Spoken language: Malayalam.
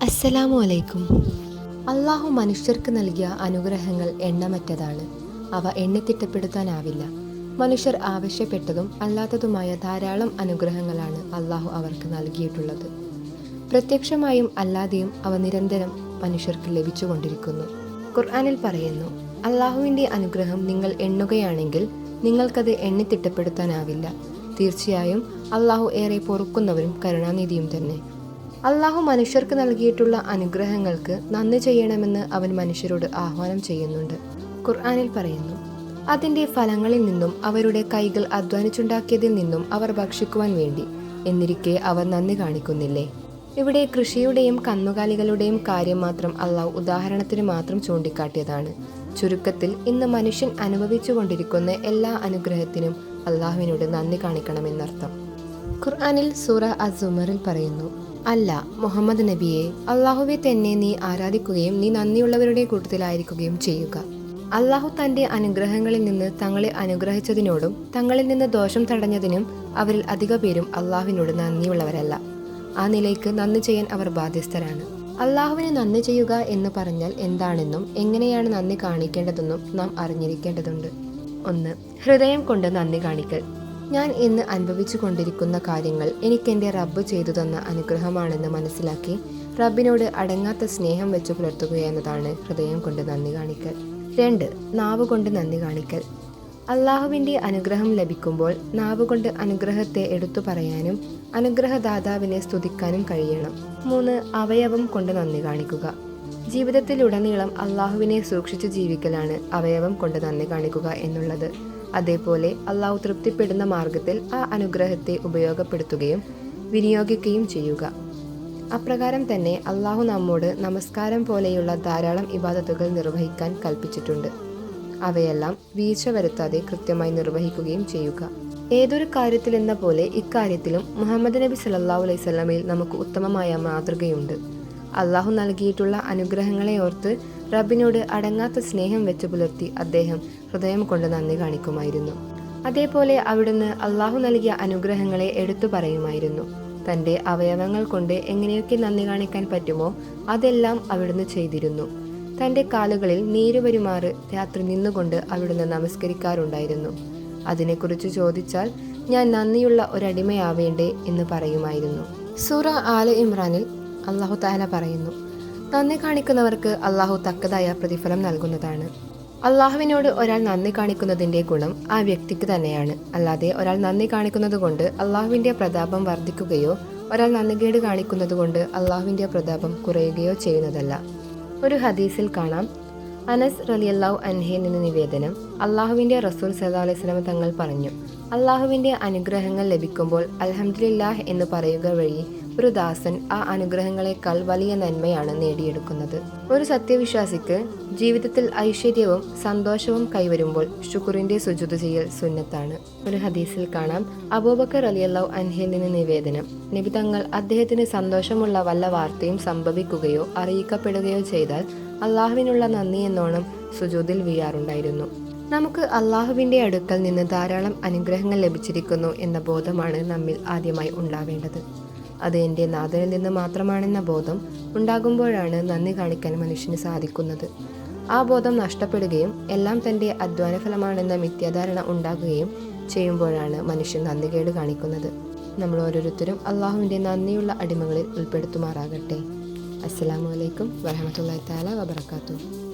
അസ്സലാമു അലൈക്കും അള്ളാഹു മനുഷ്യർക്ക് നൽകിയ അനുഗ്രഹങ്ങൾ എണ്ണമറ്റതാണ്. അവ എണ്ണിത്തിട്ടപ്പെടുത്താനാവില്ല മനുഷ്യർ ആവശ്യപ്പെട്ടതും അല്ലാത്തതുമായ ധാരാളം അനുഗ്രഹങ്ങളാണ് അള്ളാഹു അവർക്ക് നൽകിയിട്ടുള്ളത്. പ്രത്യക്ഷമായും അല്ലാതെയും അവ നിരന്തരം മനുഷ്യർക്ക് ലഭിച്ചുകൊണ്ടിരിക്കുന്നു. ഖുർആാനിൽ പറയുന്നു അള്ളാഹുവിന്റെ അനുഗ്രഹം നിങ്ങൾ എണ്ണുകയാണെങ്കിൽ നിങ്ങൾക്കത് എണ്ണിത്തിട്ടപ്പെടുത്താനാവില്ല തീർച്ചയായും അള്ളാഹു ഏറെ പൊറുക്കുന്നവരും കരുണാനിധിയും തന്നെ. അള്ളാഹു മനുഷ്യർക്ക് നൽകിയിട്ടുള്ള അനുഗ്രഹങ്ങൾക്ക് നന്ദി ചെയ്യണമെന്ന് അവൻ മനുഷ്യരോട് ആഹ്വാനം ചെയ്യുന്നുണ്ട്. ഖുർആാനിൽ പറയുന്നു അതിന്റെ ഫലങ്ങളിൽ നിന്നും അവരുടെ കൈകൾ അധ്വാനിച്ചുണ്ടാക്കിയതിൽ നിന്നും അവർ ഭക്ഷിക്കുവാൻ വേണ്ടി എന്നിരിക്കെ അവർ നന്ദി കാണിക്കുന്നില്ലേ? ഇവിടെ കൃഷിയുടെയും കന്നുകാലികളുടെയും കാര്യം മാത്രം അള്ളാഹു ഉദാഹരണത്തിന് മാത്രം ചൂണ്ടിക്കാട്ടിയതാണ്. ചുരുക്കത്തിൽ ഇന്ന് മനുഷ്യൻ അനുഭവിച്ചുകൊണ്ടിരിക്കുന്ന എല്ലാ അനുഗ്രഹത്തിനും അള്ളാഹുവിനോട് നന്ദി കാണിക്കണമെന്നർത്ഥം. ഖുർആാനിൽ സൂറ അസുമറിൽ പറയുന്നു അല്ല മുഹമ്മദ് നബിയെ അള്ളാഹുവെ തന്നെ നീ ആരാധിക്കുകയും നീ നന്ദിയുള്ളവരുടെ കൂട്ടത്തിലായിരിക്കുകയും ചെയ്യുക. അള്ളാഹു തന്റെ അനുഗ്രഹങ്ങളിൽ നിന്ന് തങ്ങളെ അനുഗ്രഹിച്ചതിനോടും തങ്ങളിൽ നിന്ന് ദോഷം തടഞ്ഞതിനും അവരിൽ അധിക പേരും അള്ളാഹുവിനോട് നന്ദിയുള്ളവരല്ല. ആ നിലയ്ക്ക് നന്ദി ചെയ്യാൻ അവർ ബാധ്യസ്ഥരാണ്. അള്ളാഹുവിനെ നന്ദി ചെയ്യുക എന്ന് പറഞ്ഞാൽ എന്താണെന്നും എങ്ങനെയാണ് നന്ദി കാണിക്കേണ്ടതെന്നും നാം അറിഞ്ഞിരിക്കേണ്ടതുണ്ട്. ഒന്ന് ഹൃദയം കൊണ്ട് നന്ദി കാണിക്കൽ. ഞാൻ ഇന്ന് അനുഭവിച്ചു കൊണ്ടിരിക്കുന്ന കാര്യങ്ങൾ എനിക്കെന്റെ റബ്ബ് ചെയ്തു തന്ന അനുഗ്രഹമാണെന്ന് മനസ്സിലാക്കി റബ്ബിനോട് അടങ്ങാത്ത സ്നേഹം വെച്ച് പുലർത്തുക എന്നതാണ് ഹൃദയം കൊണ്ട് നന്ദി കാണിക്കൽ. രണ്ട് നാവ് കൊണ്ട് നന്ദി കാണിക്കൽ. അള്ളാഹുവിന്റെ അനുഗ്രഹം ലഭിക്കുമ്പോൾ നാവ് കൊണ്ട് അനുഗ്രഹത്തെ എടുത്തു പറയാനും അനുഗ്രഹദാതാവിനെ സ്തുതിക്കാനും കഴിയണം. മൂന്ന് അവയവം കൊണ്ട് നന്ദി കാണിക്കുക. ജീവിതത്തിലുടനീളം അള്ളാഹുവിനെ സൂക്ഷിച്ചു ജീവിക്കലാണ് അവയവം കൊണ്ട് നന്ദി കാണിക്കുക എന്നുള്ളത്. അതേപോലെ അള്ളാഹു തൃപ്തിപ്പെടുന്ന മാർഗത്തിൽ ആ അനുഗ്രഹത്തെ ഉപയോഗപ്പെടുത്തുകയും വിനിയോഗിക്കുകയും ചെയ്യുക. അപ്രകാരം തന്നെ അള്ളാഹു നമ്മോട് നമസ്കാരം പോലെയുള്ള ധാരാളം ഇബാദത്തുകൾ നിർവഹിക്കാൻ കൽപ്പിച്ചിട്ടുണ്ട്. അവയെല്ലാം വീഴ്ച വരുത്താതെ കൃത്യമായി നിർവഹിക്കുകയും ചെയ്യുക. ഏതൊരു കാര്യത്തിലെന്ന പോലെ ഇക്കാര്യത്തിലും മുഹമ്മദ് നബി സല്ലല്ലാഹു അലൈഹി സ്വലമയിൽ നമുക്ക് ഉത്തമമായ മാതൃകയുണ്ട്. അള്ളാഹു നൽകിയിട്ടുള്ള അനുഗ്രഹങ്ങളെ ഓർത്ത് റബ്ബിനോട് അടങ്ങാത്ത സ്നേഹം വെച്ച് പുലർത്തി അദ്ദേഹം ഹൃദയം കൊണ്ട് നന്ദി കാണിക്കുമായിരുന്നു. അതേപോലെ അവിടുന്ന് അള്ളാഹു നൽകിയ അനുഗ്രഹങ്ങളെ എടുത്തു പറയുമായിരുന്നു. തന്റെ അവയവങ്ങൾ കൊണ്ട് എങ്ങനെയൊക്കെ നന്ദി കാണിക്കാൻ പറ്റുമോ അതെല്ലാം അവിടുന്ന് ചെയ്തിരുന്നു. തന്റെ കാലുകളിൽ നീര് വരുമാറ് രാത്രി നിന്നുകൊണ്ട് അവിടുന്ന് നമസ്കരിക്കാറുണ്ടായിരുന്നു. അതിനെക്കുറിച്ച് ചോദിച്ചാൽ ഞാൻ നന്ദിയുള്ള ഒരടിമയാവേണ്ടേ എന്ന് പറയുമായിരുന്നു. സൂറ ആല ഇമ്രാനിൽ അള്ളാഹു താല പറയുന്നു. നന്ദി കാണിക്കുന്നവർക്ക് അള്ളാഹു തക്കതായ പ്രതിഫലം നൽകുന്നതാണ്. അള്ളാഹുവിനോട് ഒരാൾ നന്ദി കാണിക്കുന്നതിന്റെ ഗുണം ആ വ്യക്തിക്ക് തന്നെയാണ്. അല്ലാതെ ഒരാൾ നന്ദി കാണിക്കുന്നത് കൊണ്ട് അള്ളാഹുവിന്റെ പ്രതാപം വർദ്ധിക്കുകയോ ഒരാൾ നന്ദികേട് കാണിക്കുന്നത് കൊണ്ട് അള്ളാഹുവിന്റെ പ്രതാപം കുറയുകയോ ചെയ്യുന്നതല്ല. ഒരു ഹദീസിൽ കാണാം. അനസ് റലിയല്ലാഹു അൻഹയിൽ നിന്ന് നിവേദനം അള്ളാഹുവിന്റെ റസൂൽ സല്ലാ അലൈഹി തങ്ങൾ പറഞ്ഞു. അള്ളാഹുവിന്റെ അനുഗ്രഹങ്ങൾ ലഭിക്കുമ്പോൾ അൽഹംദുലില്ലാഹ് എന്ന് പറയുക വഴി ഒരു ദാസൻ ആ അനുഗ്രഹങ്ങളെക്കാൾ വലിയ നന്മയാണ് നേടിയെടുക്കുന്നത്. ഒരു സത്യവിശ്വാസിക്ക് ജീവിതത്തിൽ ഐശ്വര്യവും സന്തോഷവും കൈവരുമ്പോൾ ഷുക്കുറിന്റെ സുജുത ചെയ്യൽ സുന്നത്താണ്. ഒരു ഹദീസിൽ കാണാം അബൂബക്കർ അലിയല്ലാഹു അൻഹയിൽ നിന്ന് നിവേദനം. നബി തങ്ങൾ അദ്ദേഹത്തിന് സന്തോഷമുള്ള വല്ല വാർത്തയും സംഭവിക്കുകയോ അറിയിക്കപ്പെടുകയോ ചെയ്താൽ അള്ളാഹുവിനുള്ള നന്ദി എന്നോണം സുജൂതിൽ വീഴാറുണ്ടായിരുന്നു. നമുക്ക് അള്ളാഹുവിന്റെ അടുക്കൽ നിന്ന് ധാരാളം അനുഗ്രഹങ്ങൾ ലഭിച്ചിരിക്കുന്നു എന്ന ബോധമാണ് നമ്മിൽ ആദ്യമായി ഉണ്ടാവേണ്ടത്. അത് എന്റെ നാഥനിൽ നിന്ന് മാത്രമാണെന്ന ബോധം ഉണ്ടാകുമ്പോഴാണ് നന്ദി കാണിക്കാൻ മനുഷ്യന് സാധിക്കുന്നത്. ആ ബോധം നഷ്ടപ്പെടുകയും എല്ലാം തന്റെ അധ്വാനഫലമാണെന്ന മിഥ്യാധാരണ ഉണ്ടാകുകയും ചെയ്യുമ്പോഴാണ് മനുഷ്യൻ നന്ദികേട് കാണിക്കുന്നത്. നമ്മൾ ഓരോരുത്തരും അള്ളാഹുവിന്റെ നന്ദിയുള്ള അടിമകളിൽ ഉൾപ്പെടുത്തുമാറാകട്ടെ. അസ്സാം വലൈക്കും വറഹമത്തല്ലാ താല വബർക്കാത്തു